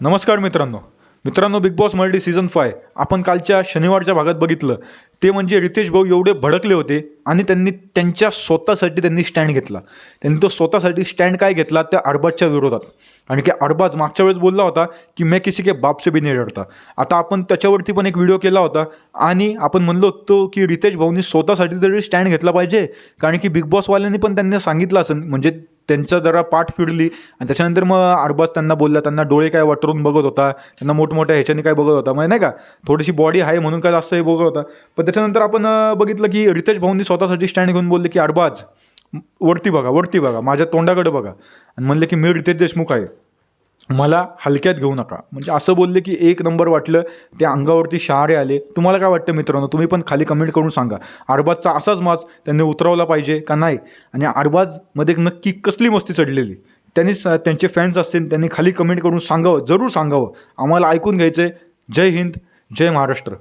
नमस्कार मित्रांनो. मित्रांनो Bigg Boss Marathi season five आपण कालच्या शनिवारच्या भागात बघितलं. ते म्हणजे रितेश भाऊ एवढे भडकले होते आणि त्यांनी त्यांच्या स्वतःसाठी त्यांनी स्टँड घेतला. त्यांनी तो स्वतःसाठी स्टँड काय घेतला? त्या अरबाजच्या विरोधात. आणि की अरबाज मागच्या वेळेस बोलला होता की मैं किसी के बाप से भी नहीं डरता. आता आपण त्याच्यावरती पण एक व्हिडिओ केला होता आणि आपण म्हणलो होतो की रितेश भाऊनी स्वतःसाठी तरी स्टँड घेतला पाहिजे. कारण की बिग बॉसवाल्यांनी पण त्यांना सांगितलं असेल म्हणजे त्यांचं जरा पाठ फिरली आणि त्याच्यानंतर मग अरबाज त्यांना बोलला त्यांना डोळे काय वाटरून बघत होता त्यांना मोठमोठ्या ह्याच्याने काय बघत होता म्हणजे नाही का? थोडीशी बॉडी आहे म्हणून काय जास्त हे बघत होता. पण त्याच्यानंतर आपण बघितलं की रितेश भाऊंनी स्वतःसाठी स्टँड घेऊन बोलले की अरबाज वरती बघा वरती बघा माझ्या तोंडाकडे बघा. आणि म्हणले की मी रितेश देशमुख आहे. मला हलक्यात घेऊ नका. म्हणजे असं बोलले की एक नंबर वाटलं त्या अंगावरती शहारे आले. तुम्हाला काय वाटतं मित्रांनो? तुम्ही पण खाली कमेंट करून सांगा. अरबाजचा असाच माज त्यांनी उतरवला पाहिजे का नाही? आणि अरबाजमध्ये नक्की कसली मस्ती चढलेली? त्यांनी स- त्यांचे फॅन्स असतील त्यांनी खाली कमेंट करून सांगावं जरूर सांगावं. आम्हाला ऐकून घ्यायचं आहे जय हिंद जय महाराष्ट्र.